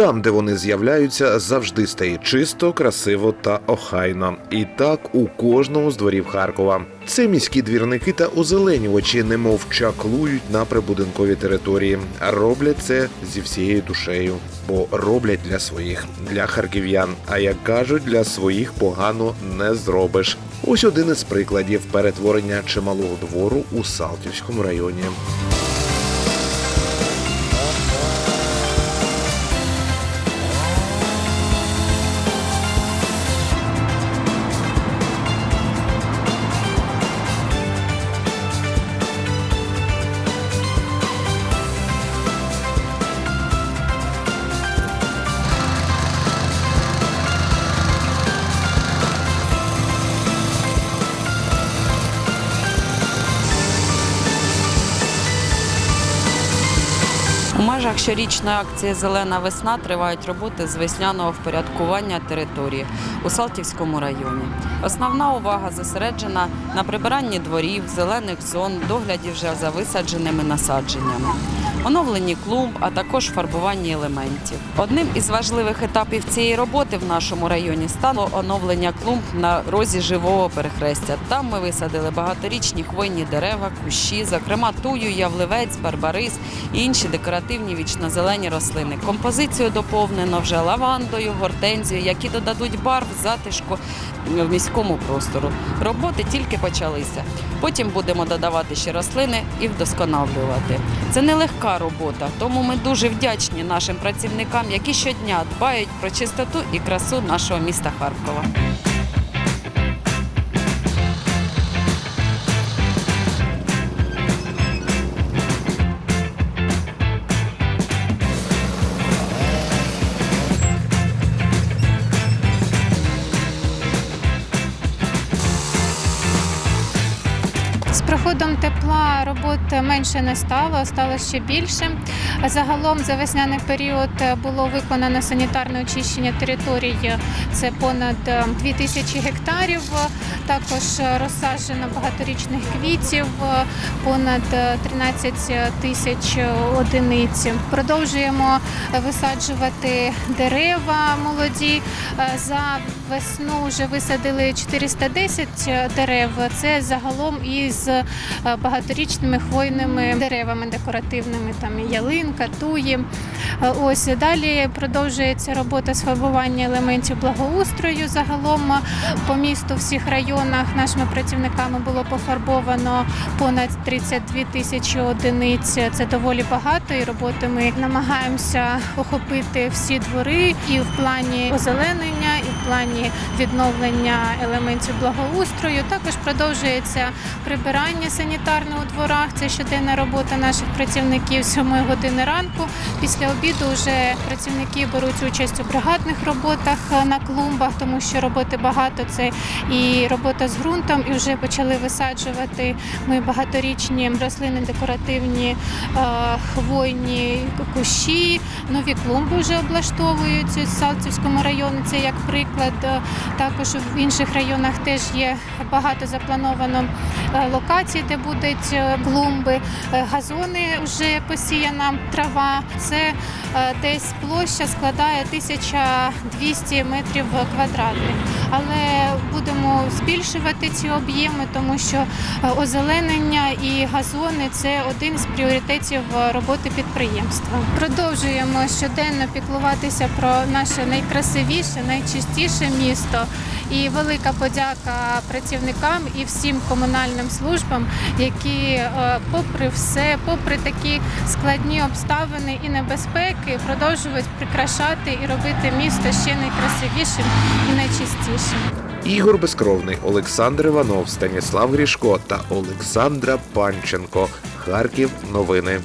Там, де вони з'являються, завжди стає чисто, красиво та охайно. І так у кожному з дворів Харкова. Це міські двірники та озеленювачі, немов чаклують на прибудинковій території. Роблять це зі всією душею, бо роблять для своїх, для харків'ян. А як кажуть, для своїх погано не зробиш. Ось один із прикладів перетворення чималого двору у Салтівському районі. Межах щорічної акції Зелена весна тривають роботи з весняного впорядкування території у Салтівському районі. Основна увага зосереджена на прибиранні дворів, зелених зон, догляді вже за висадженими насадженнями, оновленні клумб, а також фарбуванні елементів. Одним із важливих етапів цієї роботи в нашому районі стало оновлення клумб на розі живого перехрестя. Там ми висадили багаторічні хвойні дерева, кущі, зокрема тую, явливець, барбарис і інші декоративні вічнозелені рослини. Композицію доповнено вже лавандою, гортензією, які додадуть барв, затишку в міському простору. Роботи тільки почалися. Потім будемо додавати ще рослини і вдосконалювати. Це нелегка робота, тому ми дуже вдячні нашим працівникам, які щодня дбають про чистоту і красу нашого міста Харкова. З приходом тепла робот менше не стало, стало ще більше. Загалом за весняний період було виконано санітарне очищення території. Це понад 2000 гектарів. Також розсаджено багаторічних квітів, понад 13 тисяч одиниць. Продовжуємо висаджувати дерева молоді. За весну вже висадили 410 дерев. Це загалом із е, багаторічними хвойними деревами декоративними, там ялинка, туї. Е, Ось далі продовжується робота з фарбування елементів благоустрою. Загалом по місту, всіх районах нашими працівниками було пофарбовано понад 32 тисячі одиниць. Це доволі багато, і роботи ми намагаємося охопити всі двори і в плані озеленення, плані відновлення елементів благоустрою. Також продовжується прибирання санітарне у дворах. Це щоденна робота наших працівників з 7 години ранку. Після обіду вже працівники беруть участь у бригадних роботах на клумбах, тому що роботи багато. Це і робота з ґрунтом, і вже почали висаджувати ми багаторічні рослини декоративні, е, хвойні кущі, нові клумби вже облаштовуються в Салтівському районі. Це як приклад. Е, Також в інших районах теж є багато заплановано е, локацій, де будуть клумби, Е, газони вже посіяна трава. Це десь площа складає 1200 метрів квадратних. Але будемо збільшувати ці об'єми, тому що озеленення і газони це один з пріоритетів роботи підприємства. Продовжуємо щоденно піклуватися про наше найкрасивіше, найчистіше місто. І велика подяка працівникам і всім комунальним службам, які, е, попри все, попри такі складні обставини і небезпеки, продовжують прикрашати і робити місто ще найкрасивішим і найчистішим. Ігор Безкровний, Олександр Іванов, Станіслав Грішко та Олександра Панченко. Харків. Новини.